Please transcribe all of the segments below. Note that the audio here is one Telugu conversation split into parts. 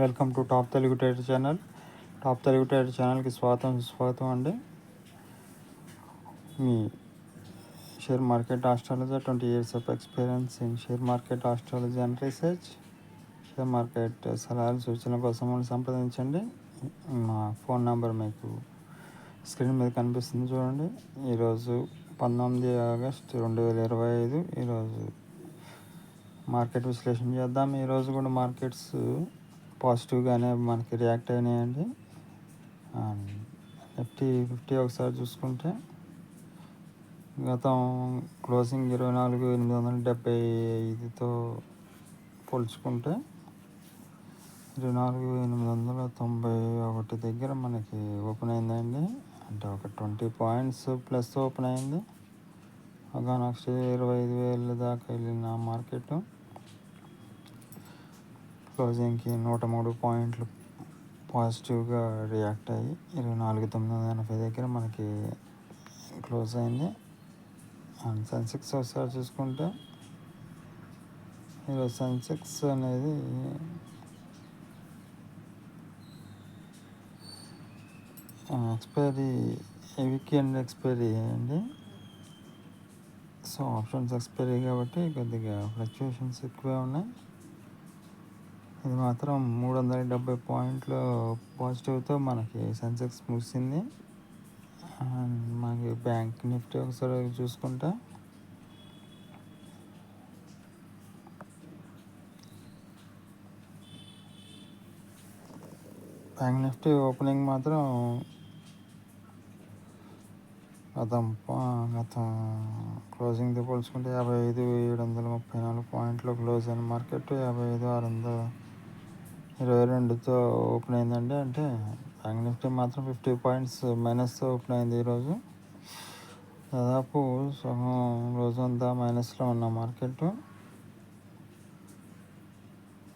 Welcome to top Telugu trader channel. Top Telugu trader ఛానల్కి స్వాగతం స్వాగతం అండి. మీ share market astrology twenty years of experience in share market astrology and research. Share market సలహాలు సూచనల కోసం సంప్రదించండి. మా ఫోన్ నంబర్ మీకు స్క్రీన్ మీద కనిపిస్తుంది చూడండి. ఈరోజు పంతొమ్మిది ఆగస్ట్ రెండు వేల ఇరవై ఐదు. ఈరోజు మార్కెట్ విశ్లేషణ చేద్దాం. ఈరోజు కూడా మార్కెట్స్ పాజిటివ్గానే మనకి రియాక్ట్ అయినాయండి. నిఫ్టీ ఫిఫ్టీ ఒకసారి చూసుకుంటే గతం క్లోజింగ్ ఇరవై నాలుగు ఎనిమిది వందల డెబ్బై ఐదుతో పోల్చుకుంటే ఇరవై నాలుగు ఎనిమిది వందల తొంభై ఒకటి దగ్గర మనకి ఓపెన్ అయిందండి. అంటే ఒక ట్వంటీ పాయింట్స్ ప్లస్ ఓపెన్ అయింది. ఒక నెక్స్ట్ ఇరవై ఐదు వేల దాకా వెళ్ళిన మార్కెట్. క్లోజింగ్కి నూట మూడు పాయింట్లు పాజిటివ్గా రియాక్ట్ అయ్యి ఇరవై నాలుగు తొమ్మిది వందల ఎనభై దగ్గర మనకి క్లోజ్ అయింది. అండ్ సెన్సెక్స్ ఒకసారి చూసుకుంటే ఈరోజు సెన్సెక్స్ అనేది ఎక్స్పైరీ వీకెండ్ ఎక్స్పైరీ అండి. సో ఆప్షన్స్ ఎక్స్పైరీ కాబట్టి కొద్దిగా ఫ్లక్చుయేషన్స్ ఎక్కువే ఉన్నాయి. ఇది మాత్రం మూడు వందల డెబ్బై పాయింట్లు పాజిటివ్తో మనకి సెన్సెక్స్ ముగిసింది. అండ్ మనకి బ్యాంక్ నిఫ్టీ ఒకసారి చూసుకుంటే. బ్యాంక్ నిఫ్టీ ఓపెనింగ్ మాత్రం గతం గతం క్లోజింగ్తో పోల్చుకుంటే యాభై ఐదు ఏడు వందల ముప్పై నాలుగు పాయింట్లు క్లోజ్ అయిన మార్కెట్ యాభై ఐదు ఆరు వందల ఇరవై రెండుతో ఓపెన్ అయిందండి. అంటే బ్యాంక్ నిఫ్టీ మాత్రం ఫిఫ్టీ పాయింట్స్ మైనస్తో ఓపెన్ అయింది ఈరోజు. దాదాపు సగం రోజంతా మైనస్లో ఉన్న మార్కెట్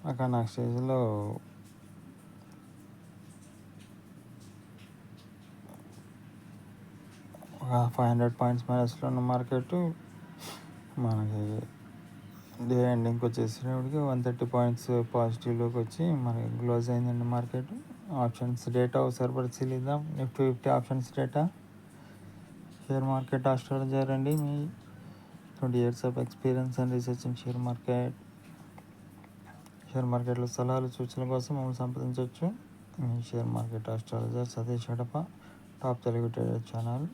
అక్కడ నాకు స్టేజ్లో ఒక ఫైవ్ హండ్రెడ్ పాయింట్స్ మైనస్లో ఉన్న మార్కెట్ మనకి డే ఎండింగ్కి వచ్చేసేటప్పటికి వన్ థర్టీ పాయింట్స్ పాజిటివ్లోకి వచ్చి మనకి క్లోజ్ అయిందండి మార్కెట్ ఆప్షన్స్ డేటా ఒకసారి పరిశీలిద్దాం Nifty fifty options data share market astrologer అండి. మీ twenty years of experience and research in share market share మార్కెట్లో సలహాలు సూచనల కోసం మమ్మల్ని సంప్రదించవచ్చు. మీ share market astrologer Satish Hadapa top Telugu trader channel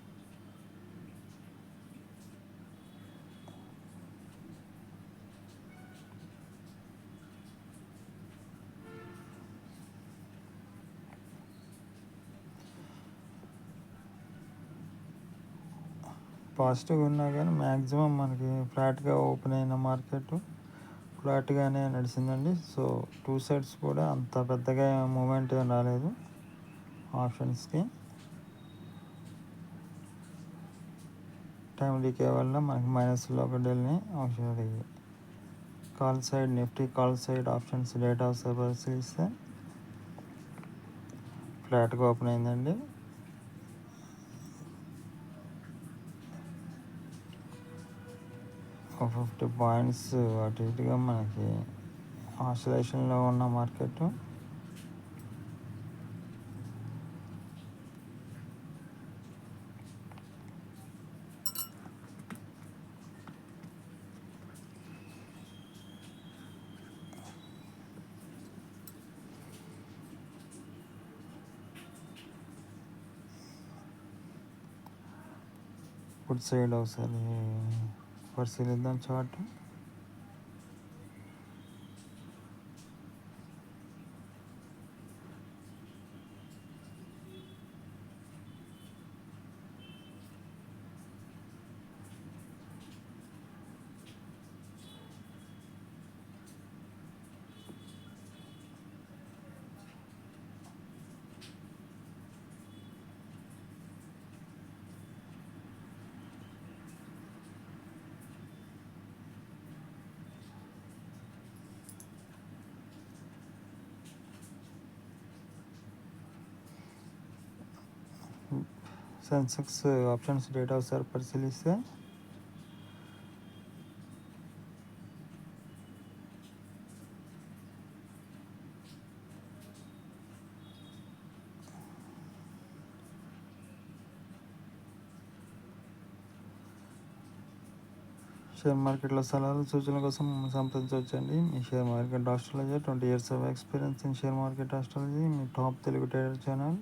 positive ఉన్నా కానీ మ్యాక్సిమం మనకి ఫ్లాట్గా ఓపెన్ అయిన మార్కెట్ ఫ్లాట్గానే నడిచిందండి. సో టూ సైడ్స్ కూడా అంత పెద్దగా మూమెంట్ ఏం రాలేదు ఆప్షన్స్కి. టైం డీకే వల్ల మనకి మైనస్లో ఒక డెల్ని ఒకసారి call side Nifty call side options data పరిశీలిస్తే ఫ్లాట్గా ఓపెన్ అయిందండి. ఒక ఫిఫ్టీ పాయింట్స్ అటు ఇటుగా మనకి ఆసిలేషన్లో ఉన్న మార్కెట్. ఫుడ్ సైడ్ ఒకసారి. పరిశీలిద్దాం सेंसेक्स ऑप्शन डेटा सर परिशील से షేర్ మార్కెట్లో సలహాలు సూచనల కోసం సంప్రదించవచ్చండి మీ share market astrology twenty years of experience in share market astrology me top Telugu trader channel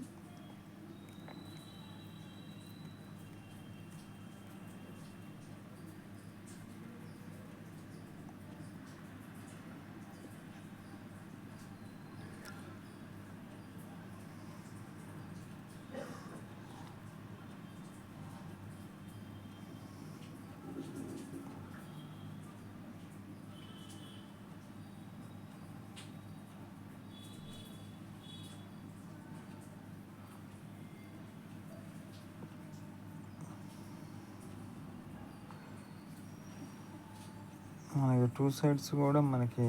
మనకి టూ సైడ్స్ కూడా మనకి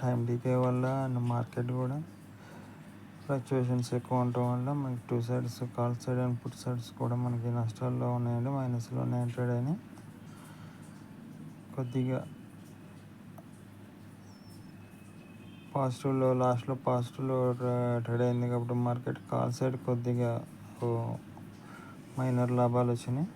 టైం డీకే వల్ల అండ్ మార్కెట్ కూడా ఫ్లక్చువేషన్స్ ఎక్కువ ఉండటం వల్ల మనకి two sides call side and put sides కూడా మనకి నష్టాల్లో ఉన్నాయండి మైనస్లో ఉన్నాయి ట్రేడ్ అయినాయి కొద్దిగా పాజిటివ్లో లాస్ట్లో పాజిటివ్లో ట్రేడ్ అయింది కాబట్టి మార్కెట్ కాల్ సైడ్ కొద్దిగా మైనర్ లాభాలు వచ్చినాయి.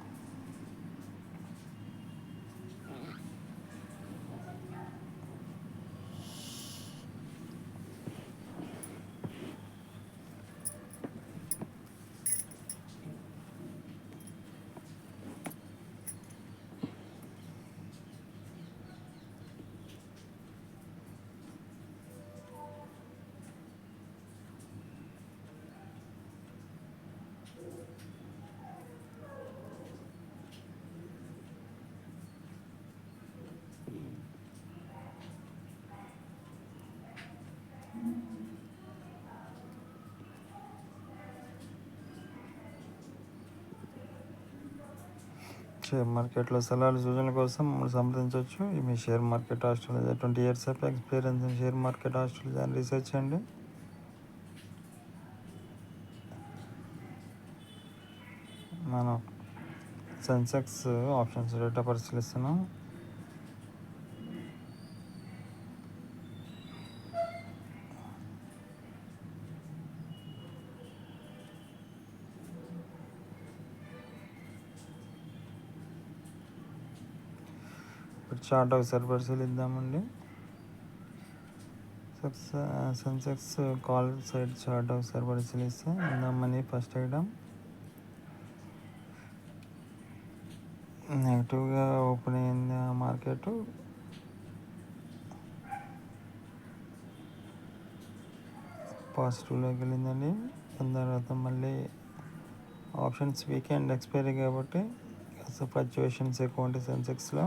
షేర్ మార్కెట్లో సలహాలు సూచనల కోసం మమ్మల్ని సంప్రదించవచ్చు మీ share market astrology twenty years of experience in share market astrology research అండి మనం సెన్సెక్స్ ఆప్షన్స్ డేటా పరిశీలిస్తున్నాం. చార్ట్ ఒకసారి పరిశీలిద్దామండి సెన్సెక్స్ కాల్ సైడ్ చార్ట్ ఒకసారి పరిశీలిస్తే ఇందామని ఫస్ట్ ఐటమ్. నెగిటివ్గా ఓపెన్ అయింది ఆ మార్కెట్. పాజిటివ్లోకి వెళ్ళిందండి. దాని తర్వాత మళ్ళీ ఆప్షన్స్ వీకెండ్ ఎక్స్పైరీ కాబట్టి ఫ్లక్చువేషన్స్ ఎక్కువ ఉంటాయి సెన్సెక్స్లో.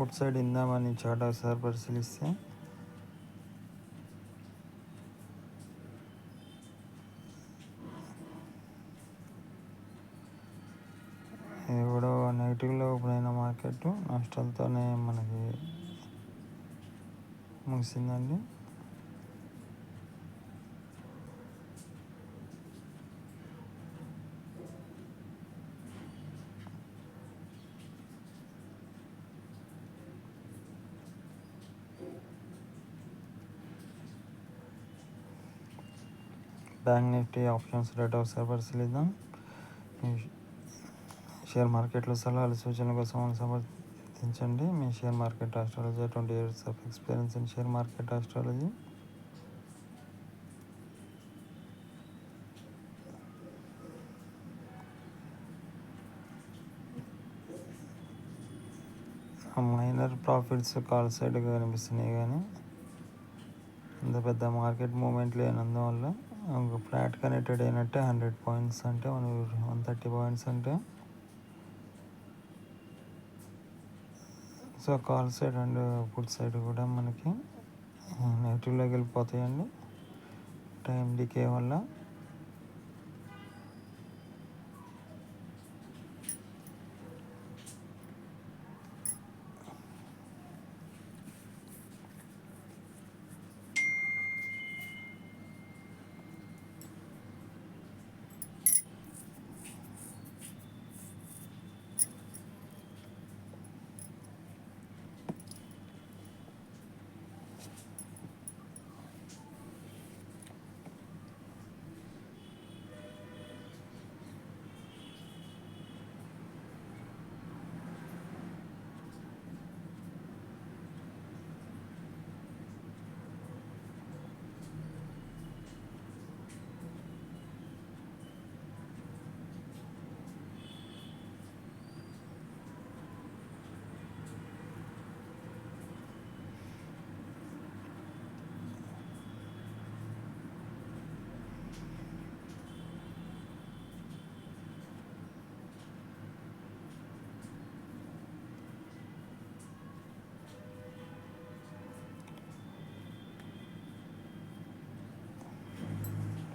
ఫుడ్ సైడ్ ఇందామని చాట ఒకసారి పరిశీలిస్తే. ఇది కూడా నెగిటివ్లో ఓపెన్ అయిన మార్కెట్ నష్టాలతోనే మనకి ముగిసిందండి. బ్యాంక్ నిఫ్టీ ఆప్షన్స్ రేట్ ఒకసారి పరిశీలిద్దాం షేర్ మార్కెట్లో సలహాలు సూచనల కోసం సంప్రదించండి మీ share market astrology twenty years of experience in share market astrology minor profits call సైడ్గా కనిపిస్తున్నాయి కానీ ఇంత పెద్ద మార్కెట్ మూమెంట్ లేనందువల్ల ఫ్లాట్ కనెక్టెడ్ అయినట్టే హండ్రెడ్ పాయింట్స్ అంటే వన్ వన్ థర్టీ పాయింట్స్ అంటే. So call side and put side కూడా మనకి నెగిటివ్లోకి వెళ్ళిపోతాయండి. టైం డికే వల్ల.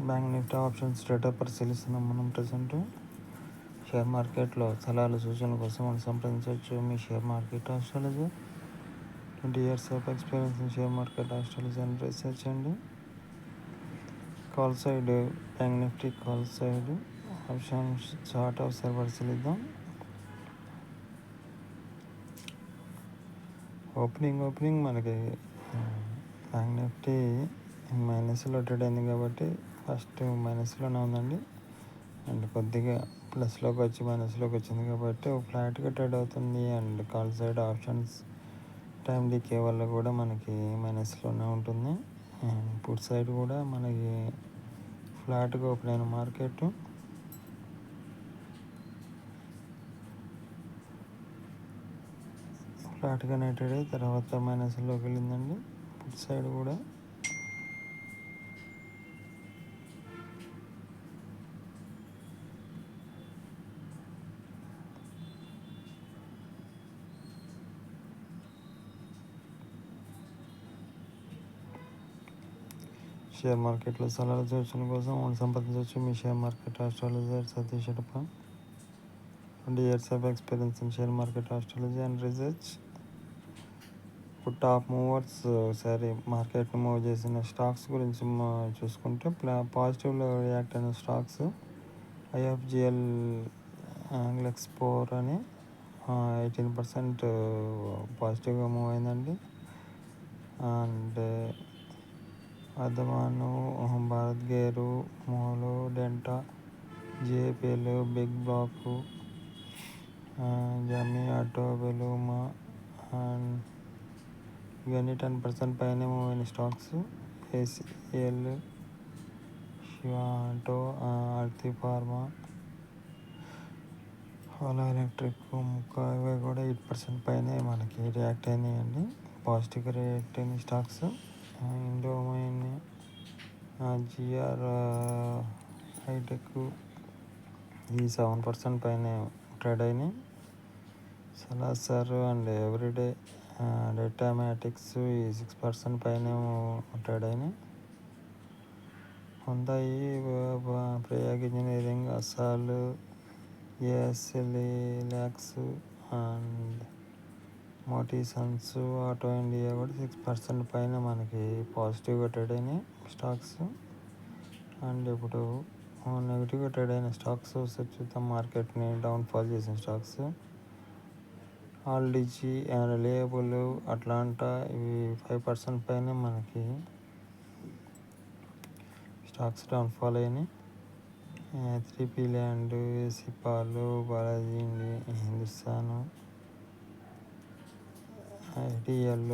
బ్యాంక్ నిఫ్టీ ఆప్షన్స్ డేటా పరిశీలిస్తున్నాం మనం ప్రజెంట్ షేర్ మార్కెట్లో సలహాలు సూచనల కోసం మనం సంప్రదించవచ్చు. మీ share market astrology. Twenty years of experience in share market astrology అని రీసెర్చ్ అండి call side Bank Nifty call side options chart ఒకసారి పరిశీలిద్దాం. ఓపెనింగ్ ఓపెనింగ్ మనకి బ్యాంక్ నిఫ్టీ మైనస్లో ట్రేడ్ అయింది కాబట్టి ఫస్ట్ మైనస్లోనే ఉందండి. అండ్ కొద్దిగా ప్లస్లోకి వచ్చి మైనస్లోకి వచ్చింది కాబట్టి ఫ్లాట్గా ట్రేడ్ అవుతుంది. And call side options time decay వల్ల కూడా మనకి మైనస్లోనే ఉంటుంది. అండ్ పుట్ సైడ్ కూడా మనకి ఫ్లాట్గా ఓపెన్ అయిన మార్కెట్. ఫ్లాట్గానే ట్రేడ్ తర్వాత మైనస్లోకి వెళ్ళిందండి. పుట్ సైడ్ కూడా షేర్ మార్కెట్లో సలహాలు సూచన కోసం మనం సంప్రదించవచ్చు. మీ share market astrologer Satish Adapa. Twenty years of experience in share market astrology and research ఇప్పుడు టాప్ మూవర్స్ సారీ మార్కెట్ను మూవ్ చేసిన స్టాక్స్ గురించి చూసుకుంటే పాజిటివ్లో రియాక్ట్ అయిన స్టాక్స్ ఐఎఫ్జిఎల్ ఆంగ్లెక్స్పోర్ అని ఎయిటీన్ పర్సెంట్ పాజిటివ్గా మూవ్ అయిందండి. అండ్ వర్ధమాను భారత్ గేరు మోలో డెంటా జేపీలు బిగ్ బ్లాక్ జమీ ఆటో బెలూమా అండ్ ఇవన్నీ టెన్ పర్సెంట్ పైన మూవ్ అయిన stocks. ACL Shiva auto Aarti pharma Ola electric ముక్క ఇవి కూడా ఎయిట్ పర్సెంట్ పైనే మనకి రియాక్ట్ అయినాయండి. పాజిటివ్గా రియాక్ట్ అయిన స్టాక్స్. ఇండోమైన్ జిఆర్ హైటెక్ ఈ సెవెన్ పర్సెంట్ పైన ట్రేడ్ అయినాయి. సలాసర్ అండ్ ఎవ్రీడే మ్యాటిక్స్ ఈ సిక్స్ పర్సెంట్ పైన ట్రేడ్ అయినాయి. హుందాయి ప్రయాగ్ ఇంజనీరింగ్ అసాల్ ఏఎస్ఎల్ ల్యాక్స్ అండ్ మోటిసన్స్ ఆటో ఇండియా కూడా సిక్స్ పర్సెంట్ పైన మనకి పాజిటివ్గా ట్రేడ్ అయినాయి స్టాక్స్ అండ్ ఇప్పుడు నెగిటివ్గా ట్రేడ్ అయిన స్టాక్స్ చూద్దాం మార్కెట్ని డౌన్ఫాల్ చేసిన స్టాక్స్ ఆల్డిజీ రిలయబుల్ అట్లాంటా ఇవి ఫైవ్ పర్సెంట్ పైన మనకి స్టాక్స్ డౌన్ఫాల్ అయినాయి. Three P land సిపాలు Balaji Hindustan IDL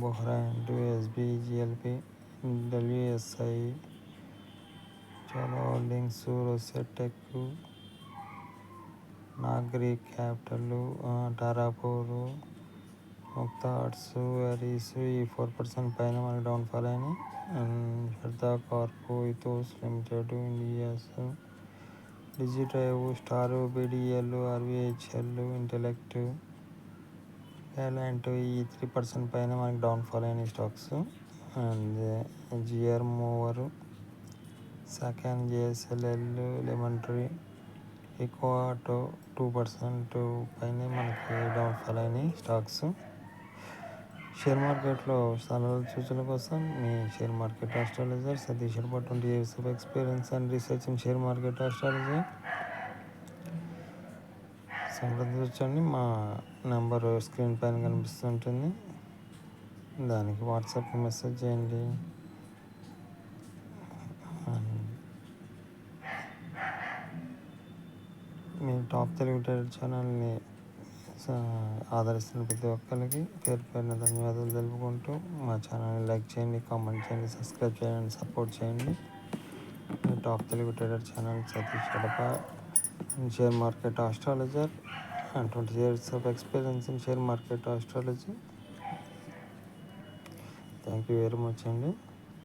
బొహ్రాండ్ ఎస్బిజిఎల్పి డబ్ల్యూఎస్ఐ చాలా holdings రోసెటెక్ Nagreeka capital Tarapur Mukta arts Aries ఈ ఫోర్ పర్సెంట్ పైన మనకి డౌన్ఫాల్ అయినాయి Shraddha corp Ethos limited India's Digidrive star BDL RVHL Intellect ఇలాంటి ఈ త్రీ పర్సెంట్ పైన మనకి డౌన్ఫాల్ అయిన stocks and GR mover second JSLL lemon tree ఎక్కువ టూ టూ పర్సెంట్ పైన మనకి డౌన్ఫాల్ అయినాయి స్టాక్స్ షేర్ మార్కెట్లో సలహాల సూచనల కోసం మీ share market astrologer Satish twenty years of experience and research in share market astrology సంప్రదించండి. మా నెంబర్ స్క్రీన్ పైన కనిపిస్తుంటుంది. దానికి వాట్సాప్ మెసేజ్ చేయండి. మీ టాప్ తెలుగు ట్రేడర్ ఛానల్ని ఆదరిస్తున్న ప్రతి ఒక్కరికి పేరు పేరున ధన్యవాదాలు తెలుపుకుంటూ మా ఛానల్ని లైక్ చేయండి కామెంట్ చేయండి సబ్స్క్రైబ్ చేయండి సపోర్ట్ చేయండి. మీ top Telugu trader channel Satish Gadapa share market astrologer and 20 years of experience in share market astrology. Thank you very much, Andy.